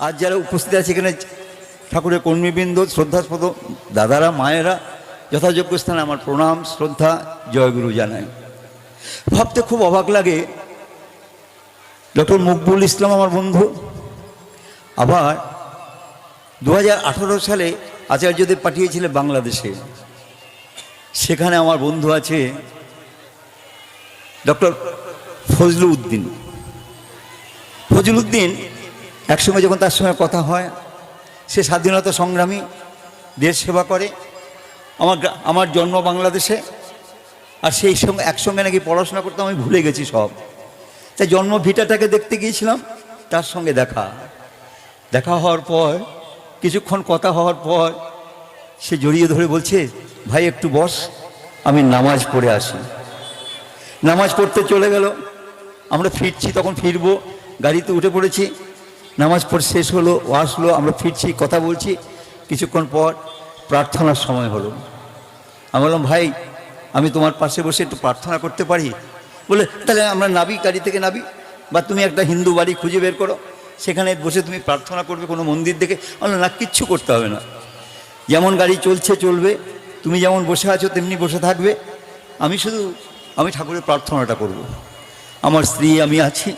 আজ যারা উপস্থিত আছে এখানে ঠাকুরের কর্মীবৃন্দ, শ্রদ্ধাস্পদ, দাদারা, মায়েরা, যথাযোগ্য স্থানে আমার প্রণাম, শ্রদ্ধা, জয়গুরু জানাই। ভাবতে খুব অবাক লাগে, ডক্টর মকবুল ইসলাম আমার বন্ধু, আবার দু হাজার আঠারো সালে আচার্যদেব পাঠিয়েছিলেন বাংলাদেশে। সেখানে আমার বন্ধু আছে ডক্টর ফজলু উদ্দিন ফজলু উদ্দিন একসময় যখন তার সঙ্গে কথা হয়, সে স্বাধীনতা সংগ্রামী, দেশ সেবা করে, আমার আমার জন্ম বাংলাদেশে, আর সেই সঙ্গে একসঙ্গে নাকি পড়াশোনা করতে আমি ভুলে গেছি সব। তাই জন্ম ভিটাটাকে দেখতে গিয়েছিলাম, তার সঙ্গে দেখা। দেখা হওয়ার পর, কিছুক্ষণ কথা হওয়ার পর, সে জড়িয়ে ধরে বলছে, ভাই, একটু বস, আমি নামাজ পড়ে আসি। নামাজ পড়তে চলে গেল। আমরা ফিরছি, তখন ফিরবো, গাড়িতে উঠে পড়েছি। নামাজ পড়ে শেষ হলো আসলো, আমরা ফিরছি, কথা বলছি। কিছুক্ষণ পর প্রার্থনার সময় হলো। আমি বললাম, ভাই, আমি তোমার পাশে বসে একটু প্রার্থনা করতে পারি? বলে, তাহলে আমরা নাবি, গাড়ি থেকে নাবি, বা তুমি একটা হিন্দু বাড়ি খুঁজে বের করো। সেখানে বসে তুমি প্রার্থনা করবে কোনো মন্দির দেখে। বললাম, না, কিচ্ছু করতে হবে না। যেমন গাড়ি চলছে, চলবে। তুমি যেমন বসে আছো, তেমনি বসে থাকবে। আমি শুধু, আমি ঠাকুরের প্রার্থনাটা করব। আমার স্ত্রী, আমি আছি।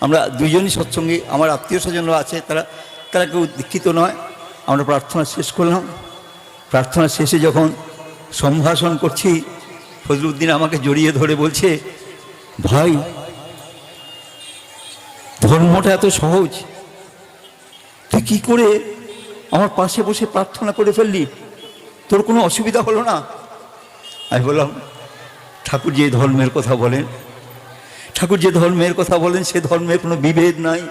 আমরা দুজনই সৎসঙ্গী, আমার আত্মীয় স্বজনরা আছে, তারা তারা কেউ দীক্ষিত নয়। আমরা প্রার্থনা শেষ করলাম। প্রার্থনা শেষে যখন সম্ভাষণ করছি, ফজলুদ্দিন আমাকে জড়িয়ে ধরে বলছে, ভাই, ধর্মটা এত সহজ। তুই কি করে আমার পাশে বসে প্রার্থনা করে ফেললি? তোর কোনো অসুবিধা হলো না? আমি বললাম, ঠাকুর যে ধর্মের কথা বলেন ঠাকুর যে ধর্মের কথা বলেন, সে ধর্মের কোনো বিভেদ নাই,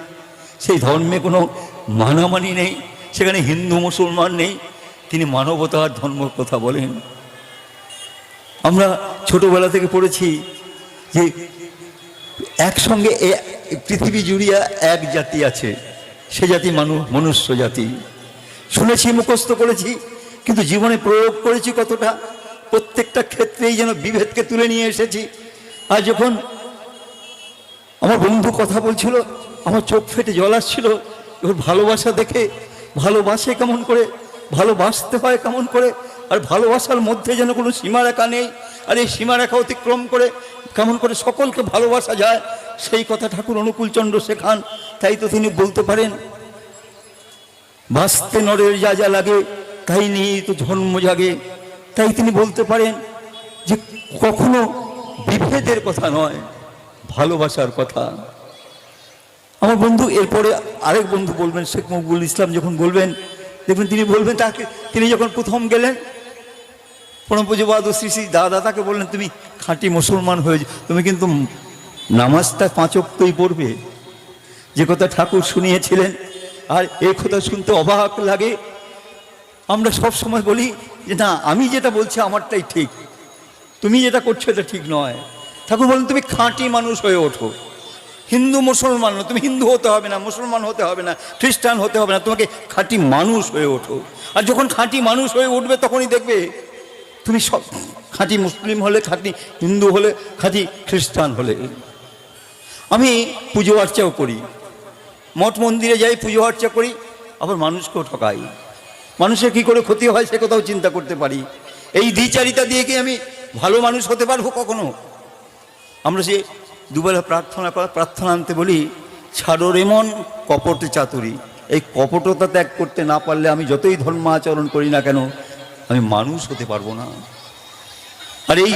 সেই ধর্মে কোনো মানামানি নেই, সেখানে হিন্দু, মুসলমান নেই, তিনি মানবতার ধর্মের কথা বলেন। আমরা ছোটবেলা থেকে পড়েছি যে একসঙ্গে পৃথিবী জুড়িয়া এক জাতি আছে, সে জাতি মানুষ মনুষ্য জাতি। শুনেছি, মুখস্থ করেছি, কিন্তু জীবনে প্রয়োগ করেছি কতটা, প্রত্যেকটা ক্ষেত্রেই যেন বিভেদকে তুলে নিয়ে এসেছি। আর যখন আমার বন্ধু কথা বলছিল, আমার চোখ ফেটে জল আসছিল, এবার ভালোবাসা দেখে, ভালোবাসে কেমন করে, ভালোবাসতে হয় কেমন করে, আর ভালোবাসার মধ্যে যেন কোনো সীমারেখা নেই, আর এই সীমারেখা অতিক্রম করে কেমন করে সকলকে ভালোবাসা যায়, সেই কথা ঠাকুর অনুকূলচন্দ্র শেখান, তাই তো তিনি বলতে পারেন, বাঁচতে নরের যা যা লাগে, তাই নিয়েই তো জন্ম জাগে। তাই তিনি বলতে পারেন যে কখনো বিভেদের কথা নয়। ভালোবাসার কথা। আমার বন্ধু, এরপরে আরেক বন্ধু বলবেন, শেখ মকবুল ইসলাম যখন বলবেন, দেখবেন তিনি বলবেন তাকে, তিনি যখন প্রথম গেলেন পরম পুজোবাদ শ্রী শ্রী দাদা তাকে বললেন, তুমি খাঁটি মুসলমান হয়ে। তুমি কিন্তু নামাজটা পাঁচক্তই পড়বে। যে কথা ঠাকুর শুনিয়েছিলেন, আর এই কথা শুনতে অবাক লাগে। আমরা সব সময় বলি যে, না, আমি যেটা বলছি, আমারটাই ঠিক। তুমি যেটা করছ, এটা ঠিক নয়। ঠাকুর বলেন তুমি খাঁটি মানুষ হয়ে ওঠো। হিন্দু মুসলমান তুমি হিন্দু হতে হবে না, মুসলমান হতে হবে না, খ্রিস্টান হতে হবে না, তোমাকে খাঁটি মানুষ হয়ে ওঠো। আর যখন খাঁটি মানুষ হয়ে উঠবে, তখনই দেখবে তুমি সব, খাঁটি মুসলিম হলে খাঁটি হিন্দু হলে খাঁটি খ্রিস্টান হলে। আমি পুজো আর্চাও করি। মঠ মন্দিরে যাই, পুজো আর্চা করি, আবার মানুষকেও ঠকাই। মানুষের কি করে ক্ষতি হয়, সে কথাও চিন্তা করতে পারি। এই দ্বিচারিতা দিয়ে কি আমি ভালো মানুষ হতে পারব কখনো? আমরা যে দুবেলা প্রার্থনা প্রার্থনা আনতে বলি ছাড়ো রেমন কপট চাতুরি। এই কপটতা ত্যাগ করতে না পারলে আমি যতই ধর্ম আচরণ করি না কেন, আমি মানুষ হতে পারব না। আর এই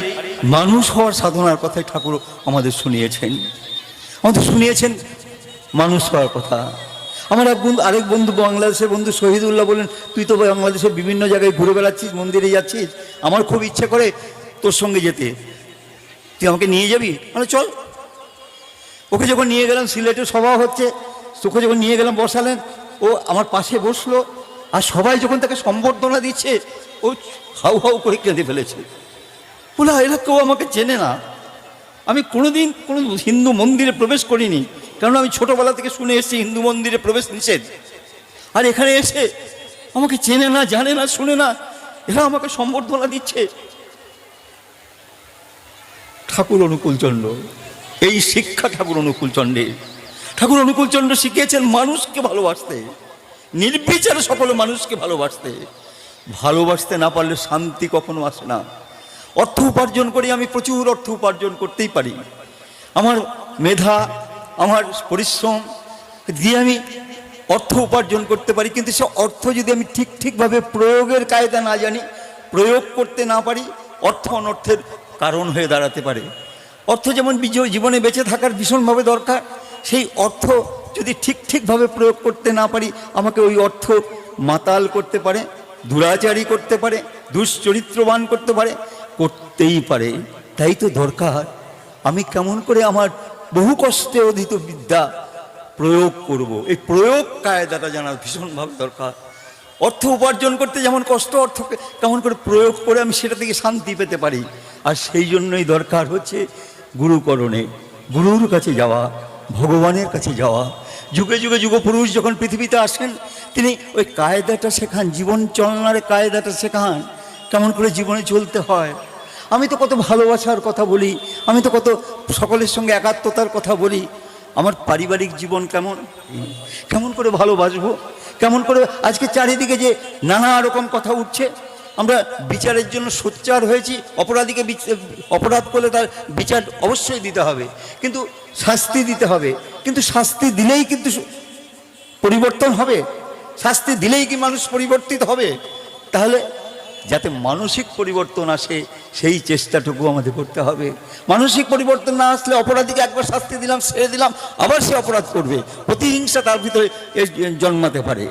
মানুষ হওয়ার সাধনার কথাই ঠাকুর আমাদের শুনিয়েছেন। আমাদের শুনিয়েছেন মানুষ হওয়ার কথা। আমার এক বন্ধু আরেক বন্ধু বাংলাদেশের বন্ধু শহীদুল্লাহ বলেন, তুই তো বাংলাদেশের বিভিন্ন জায়গায় ঘুরে বেড়াচ্ছিস, মন্দিরে যাচ্ছিস। আমার খুব ইচ্ছে করে তোর সঙ্গে যেতে। তুই আমাকে নিয়ে যাবি? মানে চল। ওকে যখন নিয়ে গেলাম সিলেটে সভা হচ্ছে, তোকে যখন নিয়ে গেলাম, বসালেন, ও আমার পাশে বসল, আর সবাই যখন তাকে সম্বর্ধনা দিচ্ছে, ও হাউ হাউ করে কেঁদে ফেলেছে। বলে এরা কেউ আমাকে চেনে না। আমি কোনোদিন কোনো হিন্দু মন্দিরে প্রবেশ করিনি কারণ আমি ছোটবেলা থেকে শুনে এসেছি, হিন্দু মন্দিরে প্রবেশ নিষেধ। আর এখানে এসে আমাকে চেনে না, জানে না, শুনে না, এরা আমাকে সম্বর্ধনা দিচ্ছে। ঠাকুর অনুকূলচন্দ্র এই শিক্ষা ঠাকুর অনুকূলচন্দ্রের ঠাকুর অনুকূলচন্দ্র শিখিয়েছেন মানুষকে ভালোবাসতে। নির্বিচারে সকল মানুষকে ভালোবাসতে। ভালোবাসতে না পারলে শান্তি কখনো আসে না। অর্থ উপার্জন করে আমি প্রচুর অর্থ উপার্জন করতেই পারি। আমার মেধা, আমার পরিশ্রম দিয়ে আমি অর্থ উপার্জন করতে পারি, কিন্তু সে অর্থ যদি আমি ঠিক ঠিকভাবে প্রয়োগের কায়দা না জানি, প্রয়োগ করতে না পারি, অর্থ অনর্থের কারণ হয়ে দাঁড়াতে পারে। অর্থ যেমন জীবনে বেঁচে থাকার ভীষণভাবে দরকার, সেই অর্থ যদি ঠিক ঠিকভাবে প্রয়োগ করতে না পারি, আমাকে ওই অর্থ মাতাল করতে পারে, দুরাচারী করতে পারে, দুশ্চরিত্রবান করতে পারে, করতেই পারে। তাই তো দরকার। আমি কেমন করে আমার বহু কষ্টে অধীত বিদ্যা প্রয়োগ করব? এই প্রয়োগ কায়দাটা জানা ভীষণভাবে দরকার। অর্থ উপার্জন করতে যেমন কষ্ট, অর্থ কেমন করে প্রয়োগ করে আমি সেটা থেকে শান্তি পেতে পারি। আর সেই জন্যই দরকার হচ্ছে গুরুকরণে, গুরুর কাছে যাওয়া, ভগবানের কাছে যাওয়া। যুগে যুগে যুগপুরুষ যখন পৃথিবীতে আসেন, তিনি ওই কায়দাটা শেখান, জীবন চলনার কায়দাটা শেখান, কেমন করে জীবনে চলতে হয়। আমি তো কত ভালোবাসার কথা বলি, আমি তো কত সকলের সঙ্গে একাত্মতার কথা বলি আমার পারিবারিক জীবন কেমন? কেমন করে ভালোবাসবো? কেমন করে আজকে চারিদিকে যে নানা রকম কথা উঠছে, আমরা বিচারের জন্য সোচ্চার হয়েছি, অপরাধীকে অপরাধ করলে তার বিচার অবশ্যই দিতে হবে, কিন্তু শাস্তি দিতে হবে, কিন্তু শাস্তি দিলেই কিন্তু পরিবর্তন হবে, শাস্তি দিলেই কি মানুষ পরিবর্তিত হবে? তাহলে যাতে মানসিক পরিবর্তন আসে, সেই চেষ্টাটুকু আমাদের করতে হবে। মানসিক পরিবর্তন না আসলে অপরাধীকে একবার শাস্তি দিলাম, ছেড়ে দিলাম, আবার সে অপরাধ করবে। প্রতিহিংসা তার ভিতরে জন্মাতে পারে।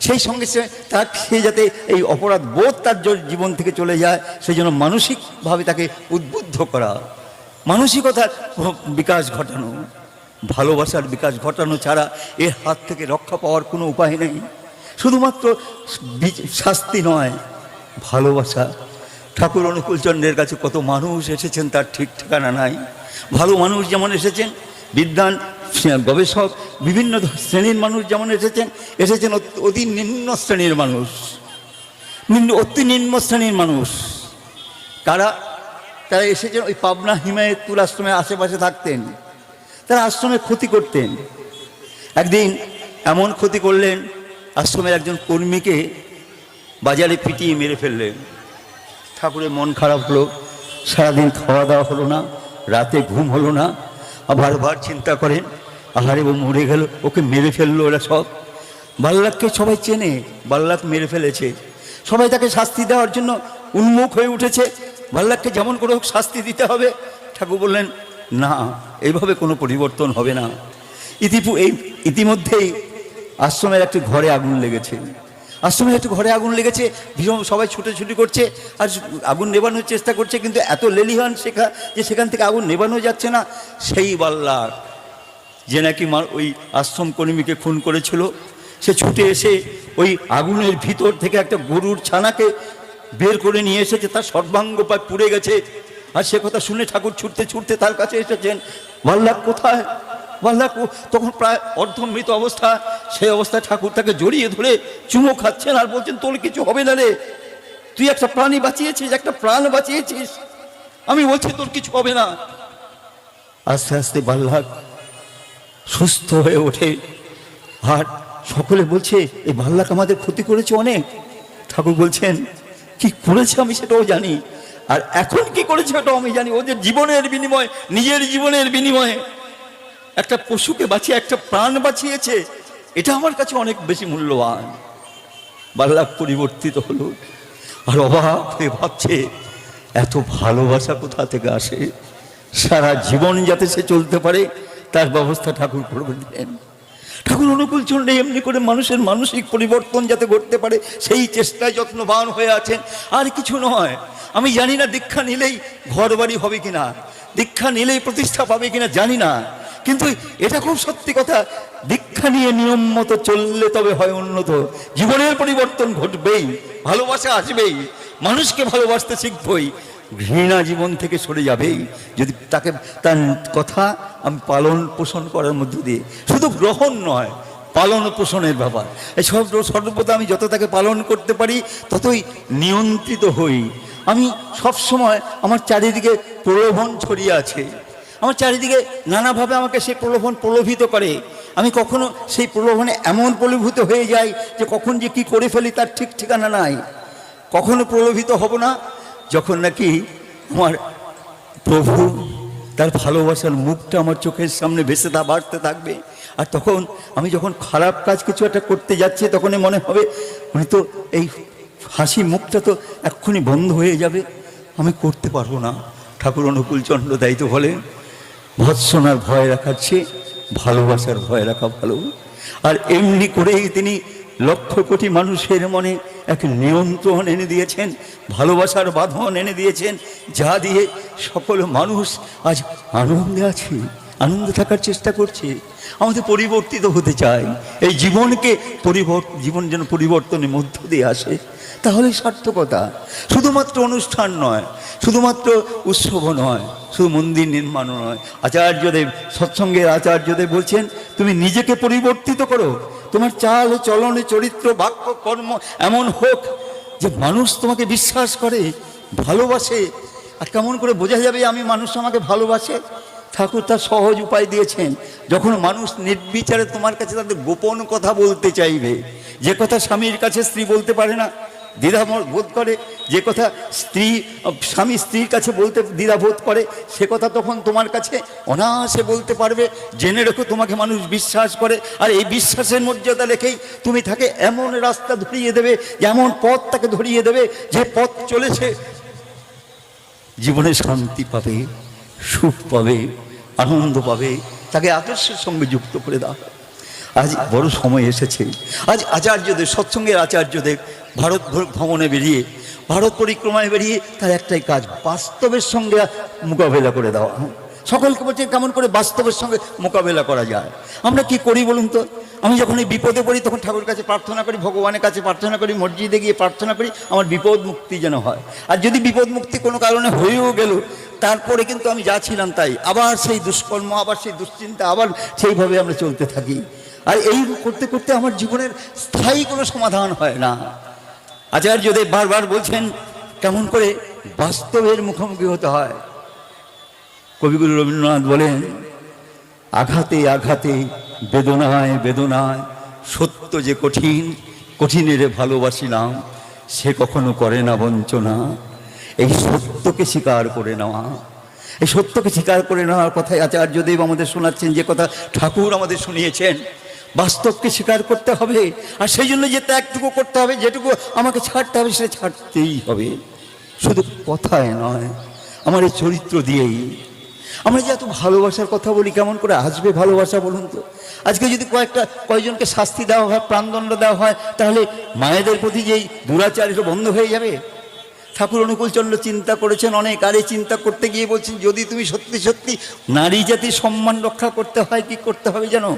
সেই সঙ্গে সে তার, সে যাতে এই অপরাধ বোধ তার জীবন থেকে চলে যায়, সেই জন্য মানসিকভাবে তাকে উদ্বুদ্ধ করা। মানসিকতার বিকাশ ঘটানো। ভালোবাসার বিকাশ ঘটানো ছাড়া এর হাত থেকে রক্ষা পাওয়ার কোনো উপায় নেই। শুধুমাত্র শাস্তি নয় ভালোবাসা। ঠাকুর অনুকূলচন্দ্রের কাছে কত মানুষ এসেছেন, তার ঠিক ঠিকানা নাই। ভালো মানুষ যেমন এসেছেন বিদ্যান গবেষক, বিভিন্ন শ্রেণির মানুষ যেমন এসেছেন এসেছেন অতি নিম্ন শ্রেণির মানুষ। নিম্ন অতি নিম্ন শ্রেণির মানুষ। তারা তারা এসেছেন ওই পাবনা হিমায়তপুর আশ্রমের আশেপাশে থাকতেন। তারা আশ্রমে ক্ষতি করতেন। একদিন এমন ক্ষতি করলেন, আশ্রমের একজন কর্মীকে বাজারে পিটিয়ে মেরে ফেললেন ঠাকুরের মন খারাপ হলো, সারাদিন খাওয়া দাওয়া হলো না, রাতে ঘুম হলো না আবার বার চিন্তা করেন আহারে ও মরে গেল, ওকে মেরে ফেলল ওরা সব। বাল্লাককে সবাই চেনে, বাল্লাক মেরে ফেলেছে। সবাই তাকে শাস্তি দেওয়ার জন্য উন্মুখ হয়ে উঠেছে। বাল্লাককে যেমন করে হোক শাস্তি দিতে হবে। ঠাকুর বললেন, না, এইভাবে কোনো পরিবর্তন হবে না। ইতিপু, এই, ইতিমধ্যেই আশ্রমের একটি ঘরে আগুন লেগেছে। আশ্রমের একটু ঘরে আগুন লেগেছে ভীষণ সবাই ছুটোছুটি করছে, আর আগুন নেবানোর চেষ্টা করছে, কিন্তু এত লেলিহান শেখা যে সেখান থেকে আগুন নেবানো যাচ্ছে না। সেই বাল্লার যে নাকি ওই আশ্রম কর্মীকে খুন করেছিল, সে ছুটে এসে ওই আগুনের ভিতর থেকে একটা গরুর ছানাকে বের করে নিয়ে এসেছে, তার সর্বাঙ্গ পায় পুড়ে গেছে। আর সে কথা শুনে ঠাকুর ছুটতে ছুটতে তার কাছে এসেছেন বাল্লাক কোথায়? বাল্লাক তখন প্রায় অর্ধমৃত অবস্থা, সেই অবস্থায় ঠাকুর তাকে জড়িয়ে ধরে চুমো খাচ্ছেন আর বলছেন, তোর কিছু হবে না রে। তুই একটা প্রাণী বাঁচিয়েছিস, একটা প্রাণ বাঁচিয়েছিস। আমি বলছি, তোর কিছু হবে না। আস্তে আস্তে বাল্লাক সুস্থ হয়ে ওঠে। আর সকলে বলছে, এই ভাল্লাক আমাদের ক্ষতি করেছে অনেক। ঠাকুর বলছেন, কি করেছে আমি সেটাও জানি। আর এখন কি করেছে ওটাও আমি জানি। ওদের জীবনের বিনিময়ে, নিজের জীবনের বিনিময়ে। একটা পশুকে বাঁচিয়ে, একটা প্রাণ বাঁচিয়েছে, এটা আমার কাছে অনেক বেশি মূল্যবান। বাল্লাক পরিবর্তিত হলো, আর অভাব হয়ে ভাবছে, এত ভালোবাসা কোথা থেকে আসে? সারা জীবন যাতে সে চলতে পারে, তার ব্যবস্থা ঠাকুর করে দিলেন ঠাকুর অনুকূল চন্ডে এমনি করে মানুষের মানসিক পরিবর্তন যাতে ঘটতে পারে, সেই চেষ্টায় যত্নবান হয়ে আছেন। আর কিছু নয়, আমি জানি না দীক্ষা নিলেই ঘর বাড়ি হবে কিনা, দীক্ষা নিলেই প্রতিষ্ঠা পাবে কিনা, জানি না। কিন্তু এটা খুব সত্যি কথা, দীক্ষা নিয়ে নিয়ম মতো চললে তবে হয় উন্নত। জীবনের পরিবর্তন ঘটবেই, ভালোবাসা আসবেই, মানুষকে ভালোবাসতে শিখবই, ঘৃণা জীবন থেকে সরে যাবেই। যদি তাকে, তার কথা আমি পালন পোষণ করার মধ্য দিয়ে, শুধু গ্রহণ নয়, পালন পোষণের ব্যাপার। এই সব সর্বদা আমি যত তাকে পালন করতে পারি, ততই নিয়ন্ত্রিত হই। আমি সব সময় আমার চারিদিকে প্রলোভন ছড়িয়ে আছে। আমার চারিদিকে নানাভাবে আমাকে সেই প্রলোভন প্রলোভিত করে। আমি কখনো সেই প্রলোভনে এমন প্রলোভিত হয়ে যাই যে কখন যে কি করে ফেলি তার ঠিক ঠিকানা নাই। কখনো প্রলোভিত হব না যখন নাকি আমার প্রভু তার ভালোবাসার মুখটা আমার চোখের সামনে ভেসে তা বাড়তে থাকবে। আর তখন আমি যখন খারাপ কাজ কিছু একটা করতে যাচ্ছি তখনই মনে হবে উনি তো এই হাসি মুখটা তো এক্ষুনি বন্ধ হয়ে যাবে। আমি করতে পারব না। ঠাকুর অনুকূল চন্দ্র দায়িত্ব বলেন ভৎসনার ভয় রাখার চেয়ে ভালোবাসার ভয় রাখা ভালো। আর এমনি করেই তিনি লক্ষ কোটি মানুষের মনে এক নিয়ন্ত্রণ এনে দিয়েছেন, ভালোবাসার বাঁধন এনে দিয়েছেন, যা দিয়ে সকল মানুষ আজ আনন্দে আছে, আনন্দে থাকার চেষ্টা করছে, আমাদের পরিবর্তিত হতে চাই এই জীবনকে পরিবর্তন জীবন যেন পরিবর্তনের মধ্য দিয়ে আসে। তাহলে সার্থকতা। শুধুমাত্র অনুষ্ঠান নয়, শুধুমাত্র উৎসব নয়, শুধু মন্দির নির্মাণও নয়। আচার্যদেব, সৎসঙ্গের আচার্যদেব বলছেন, তুমি নিজেকে পরিবর্তিত করো। তোমার চাল, চলনে, চরিত্র, বাক্য, কর্ম এমন হোক যে মানুষ তোমাকে বিশ্বাস করে, ভালোবাসে। আর কেমন করে বোঝা যাবে আমি মানুষ আমাকে ভালোবাসে? ঠাকুর তার সহজ উপায় দিয়েছেন। যখন মানুষ নির্বিচারে তোমার কাছে তাদের গোপন কথা বলতে চাইবে, যে কথা স্বামীর কাছে স্ত্রী বলতে পারে না দ্বিধা বোধ করে, যে কথা স্ত্রী, স্বামী স্ত্রীর কাছে বলতে দ্বিধা বোধ করে, সে কথা তখন তোমার কাছে অনায়াসে বলতে পারবে। জেনে রেখো তোমাকে মানুষ বিশ্বাস করে, আর এই বিশ্বাসের মর্যাদা রেখেই তুমি তাকে এমন রাস্তা ধরিয়ে দেবে, এমন পথ তাকে ধরিয়ে দেবে, যে পথ চলেছে। জীবনে শান্তি পাবে, সুখ পাবে, আনন্দ পাবে, তাকে আদর্শের সঙ্গে যুক্ত করে দাও। আজ বড় সময় এসেছে। আজ আচার্যদের, সৎসঙ্গের আচার্যদের ভারত ভ্রমণে বেরিয়ে, ভারত পরিক্রমায় বেরিয়ে তার একটাই কাজ, বাস্তবের সঙ্গে মোকাবেলা করে দেওয়া। সকলকে বলছে, কেমন করে বাস্তবের সঙ্গে মোকাবেলা করা যায়? আমরা কি করি বলুন তো? আমি যখন এই বিপদে পড়ি, তখন ঠাকুর কাছে প্রার্থনা করি, ভগবানের কাছে প্রার্থনা করি, মসজিদে গিয়ে প্রার্থনা করি, আমার বিপদ মুক্তি যেন হয়। আর যদি বিপদ মুক্তি কোনো কারণে হয়েও গেল, তারপরে কিন্তু আমি যা ছিলাম তাই। আবার সেই দুষ্কর্ম, আবার সেই দুশ্চিন্তা, আবার সেইভাবে আমরা চলতে থাকি। আর এই করতে করতে আমার জীবনের স্থায়ী কোনো সমাধান হয় না। আচার্যদেব বারবার বলছেন, কেমন করে বাস্তবের মুখোমুখি হতে হয়? কবিগুরু রবীন্দ্রনাথ বলেন, আঘাতে আঘাতে, বেদনায় বেদনায়, সত্য যে কঠিন, কঠিনের ভালোবাসিলাম, সে কখনো করে না বঞ্চনা। এই সত্যকে স্বীকার করে নেওয়া। এই সত্যকে স্বীকার করে নেওয়ার কথাই আচার্যদেব আমাদের শোনাচ্ছেন, যে কথা ঠাকুর আমাদের শুনিয়েছেন। বাস্তবকে স্বীকার করতে হবে, আর সেই জন্য যে ত্যাগটুকু করতে হবে, যেটুকু আমাকে ছাড়তে হবে, সেটা ছাড়তেই হবে। শুধু কথায় নয়, আমার এই চরিত্র দিয়েই। আমরা যে এত ভালোবাসার কথা বলি, কেমন করে আসবে ভালোবাসা বলুন তো? আজকে যদি কয়েকটা, কয়েকজনকে শাস্তি দেওয়া হয়, প্রাণদণ্ড দেওয়া হয়, তাহলে মায়েদের প্রতি যেই দুরাচার এটা বন্ধ হয়ে যাবে? ঠাকুর অনুকূলচন্দ্র চিন্তা করেছেন অনেক, আরে চিন্তা করতে গিয়ে বলছেন, যদি তুমি সত্যি সত্যি নারী জাতির সম্মান রক্ষা করতে হয়, কি করতে হবে জানো?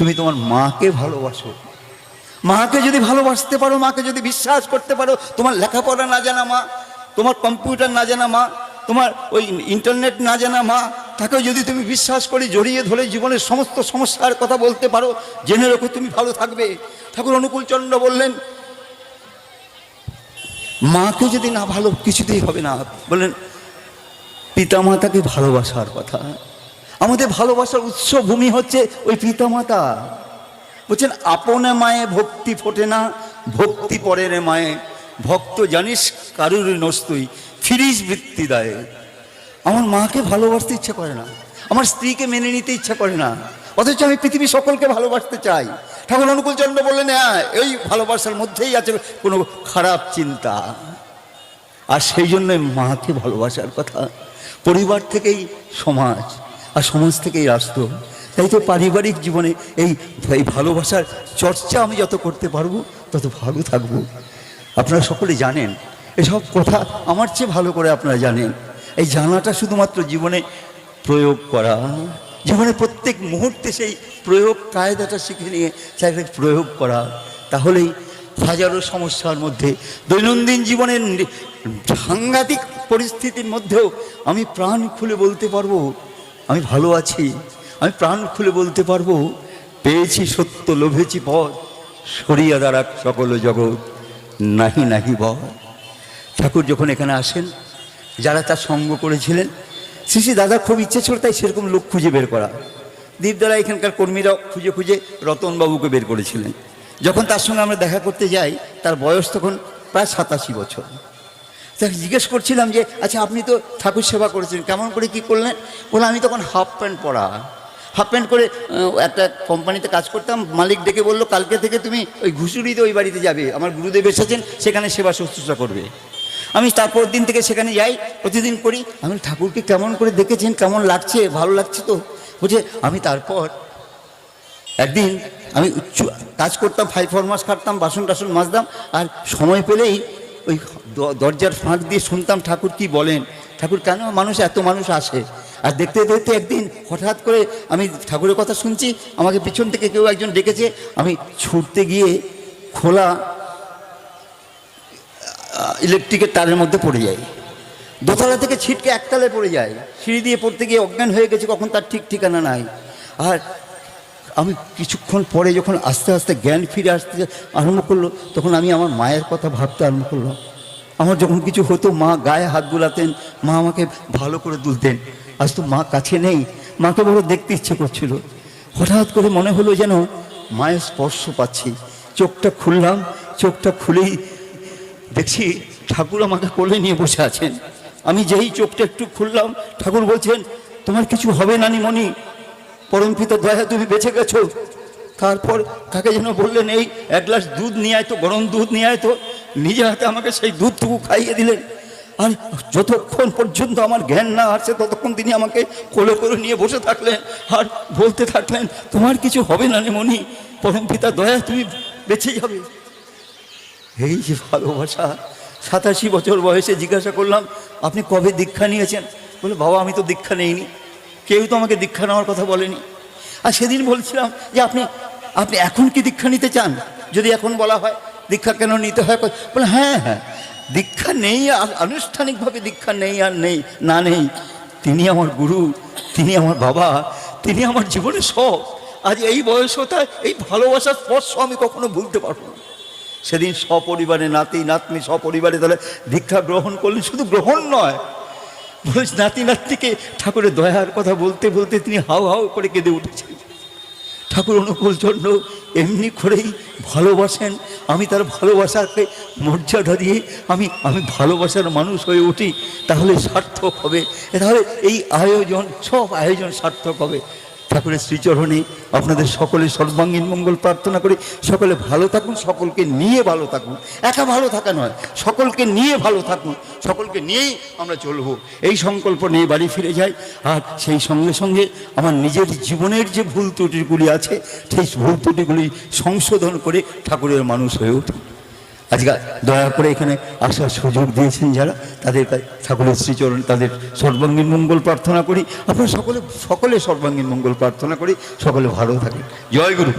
তুমি তোমার মাকে ভালোবাসো। মাকে যদি ভালোবাসতে পারো, মাকে যদি বিশ্বাস করতে পারো, তোমার লেখাপড়া না জানা মা, তোমার কম্পিউটার না জানা মা, তোমার ওই ইন্টারনেট না জানা মা, তাকে যদি তুমি বিশ্বাস করে জড়িয়ে ধরে জীবনের সমস্ত সমস্যার কথা বলতে পারো, জেনে রেখো তুমি ভালো থাকবে। ঠাকুর অনুকূলচন্দ্র বললেন, মাকে যদি না ভালো, কিছুতেই হবে না। বললেন পিতা মাতাকে ভালোবাসার কথা। আমাদের ভালোবাসার উৎস ভূমি হচ্ছে ওই পিতামাতা। বলছেন, আপনে মায়ে ভক্তি ফোটে না, ভক্তি পরের মায়ে। ভক্ত জানিস কারুর নস্তুই ফিরিস বৃত্তি দেয়। আমার মাকে ভালোবাসতে ইচ্ছা করে না, আমার স্ত্রীকে মেনে নিতে ইচ্ছা করে না। অথচ আমি পৃথিবীর সকলকে ভালোবাসতে চাই। ঠাকুর অনুকূলচন্দ্র বললেন হ্যাঁ এই ভালোবাসার মধ্যেই আছে কোনো খারাপ চিন্তা। আর সেই জন্য মাকে ভালোবাসার কথা। পরিবার থেকেই সমাজ আর সমাজ থেকেই রাষ্ট্র তাই তো পারিবারিক জীবনে এই এই ভালোবাসার চর্চা আমি যত করতে পারব, তত ভালো থাকব। আপনারা সকলে জানেন, এসব কথা আমার চেয়ে ভালো করে আপনারা জানেন। এই জানাটা শুধুমাত্র জীবনে প্রয়োগ করা, জীবনে প্রত্যেক মুহূর্তে সেই প্রয়োগ, কায়দাটা শিখে নিয়ে সেটাকে প্রয়োগ করা। তাহলেই হাজারো সমস্যার মধ্যে, দৈনন্দিন জীবনের সাংঘাতিক পরিস্থিতির মধ্যেও আমি প্রাণ খুলে বলতে পারব আমি ভালো আছি। আমি প্রাণ খুলে বলতে পারব, পেয়েছি সত্য, লোভেছি পথ সরিয়া দ্বারা সকল জগৎ, নাহি নাহি বধ ঠাকুর যখন এখানে আসেন, যারা তার সঙ্গ করেছিলেন শ্রী দাদা খুব ইচ্ছে ছিল তাই সেরকম লোক খুঁজে বের করা। দীপদারা এখানকার কর্মীরা খুঁজে খুঁজে রতনবাবুকে বের করেছিলেন। যখন তার সঙ্গে আমরা দেখা করতে যাই, তার বয়স তখন প্রায় সাতাশি বছর। তাকে জিজ্ঞেস করছিলাম যে আচ্ছা আপনি তো ঠাকুর সেবা করেছেন, কেমন করে কি করলেন? বলে আমি তখন হাফ প্যান্ট পরা। হাফ প্যান্ট করে একটা কোম্পানিতে কাজ করতাম, মালিক ডেকে বলল, কালকে থেকে তুমি ওই ঘুষুরিতে ওই বাড়িতে যাবে, আমার গুরুদেব এসেছেন, সেখানে সেবা শুশ্রূষা করবে। আমি তারপর দিন থেকে সেখানে যাই, প্রতিদিন করি। আমি ঠাকুরকে কেমন করে দেখেছেন, কেমন লাগছে, ভালো লাগছে তো? বুঝে আমি তারপর একদিন আমি উচ্চ- কাজ করতাম ফাইভ ফোর মাস খাটতাম বাসন টাসন মাজতাম, আর সময় পেলেই ওই দরজার ফাঁক দিয়ে শুনতাম ঠাকুর কি বলেন? ঠাকুর, কেন মানুষ এত মানুষ আসে? আর দেখতে দেখতে একদিন হঠাৎ করে আমি ঠাকুরের কথা শুনছি, আমাকে পিছন থেকে কেউ একজন ডেকেছে, আমি ছুটতে গিয়ে খোলা ইলেকট্রিকের তারের মধ্যে পড়ে যাই। দোতলা থেকে ছিটকে একতলে পড়ে যায় সিঁড়ি দিয়ে পড়তে গিয়ে অজ্ঞান হয়ে গেছে, কখন তার ঠিক ঠিকানা নাই। আর আমি কিছুক্ষণ পরে যখন আস্তে আস্তে জ্ঞান ফিরে আসতে আরম্ভ করল, তখন আমি আমার মায়ের কথা ভাবতে আরম্ভ করলাম। আমার যখন কিছু হতো, মা গায়ে হাত বুলাতেন, মা আমাকে ভালো করে তুলতেন। আজ তো মা কাছে নেই, মাকে বড় দেখতে ইচ্ছে করছিল। হঠাৎ করে মনে হলো যেন মায়ের স্পর্শ পাচ্ছি। চোখটা খুললাম, চোখটা খুলেই দেখছি ঠাকুর আমাকে কোলে নিয়ে বসে আছেন। আমি যেই চোখটা একটু খুললাম, ঠাকুর বলছেন, তোমার কিছু হবে না মনি পরম পিতা দয়া তুমি বেঁচে গেছো। তারপর তাকে যেন বললেন, এই এক গ্লাস দুধ নিয়ে আয় তো, গরম দুধ নিয়ে আয় তো। নিজে হাতে আমাকে সেই দুধটুকু খাইয়ে দিলেন। আর যতক্ষণ পর্যন্ত আমার জ্ঞান না আসছে ততক্ষণ তিনি আমাকে কোলে করে নিয়ে বসে থাকলেন আর বলতে থাকলেন, তোমার কিছু হবে না মনি পরম পিতা দয়া তুমি বেঁচে যাবে এই যে ভালোবাসা, সাতাশি বছর বয়সে জিজ্ঞাসা করলাম, আপনি কবে দীক্ষা নিয়েছেন? বলে, বাবা, আমি তো দীক্ষা নেইনি। কেউ তো আমাকে দীক্ষা নেওয়ার কথা বলেনি। আর সেদিন বলছিলাম যে আপনি আপনি এখন কি দীক্ষা নিতে চান? যদি এখন বলা হয়, দীক্ষা কেন নিতে হয়? বলে হ্যাঁ হ্যাঁ দীক্ষা নেই আর আনুষ্ঠানিকভাবে দীক্ষা নেই আর নেই, না নেই। তিনি আমার গুরু, তিনি আমার বাবা, তিনি আমার জীবনে সব। আজ এই বয়সটা এই ভালোবাসার স্পর্শ আমি কখনো ভুলতে পারব না। সেদিন সপরিবারে নাতি, নাতনি সপরিবারে তাহলে দীক্ষা গ্রহণ করলেন, শুধু গ্রহণ নয় বলিস নাতি নাতিকে ঠাকুরের দয়ার কথা বলতে বলতে তিনি হাও হাও করে কেঁদে উঠেছেন। ঠাকুর অনুকূল জন্য এমনি করেই ভালোবাসেন। আমি তার ভালোবাসাকে মর্যাদা দিয়ে আমি আমি ভালোবাসার মানুষ হয়ে উঠি, তাহলে সার্থক হবে। তাহলে এই আয়োজন, সব আয়োজন সার্থক হবে। ঠাকুরের শ্রীচরণে আপনাদের সকলে সর্বাঙ্গীন মঙ্গল প্রার্থনা করি। সকলে ভালো থাকুন, সকলকে নিয়ে ভালো থাকুন। একা ভালো থাকা নয়, সকলকে নিয়ে ভালো থাকুন, সকলকে নিয়েই আমরা চলবো। এই সংকল্প নিয়ে বাড়ি ফিরে যাই। আর সেই সঙ্গে সঙ্গে আমার নিজের জীবনের যে ভুল ত্রুটিগুলি আছে, সেই ভুল ত্রুটিগুলি সংশোধন করে ঠাকুরের মানুষ হয়ে উঠি আজকে দয়া করে এখানে আসার সুযোগ দিয়েছেন যারা, তাদের সকলের শ্রীচরণ, তাদের সর্বাঙ্গীন মঙ্গল প্রার্থনা করি। আপনারা সকলে সকলে সর্বাঙ্গীন মঙ্গল প্রার্থনা করি। সকলে ভালো থাকেন। জয় গুরু।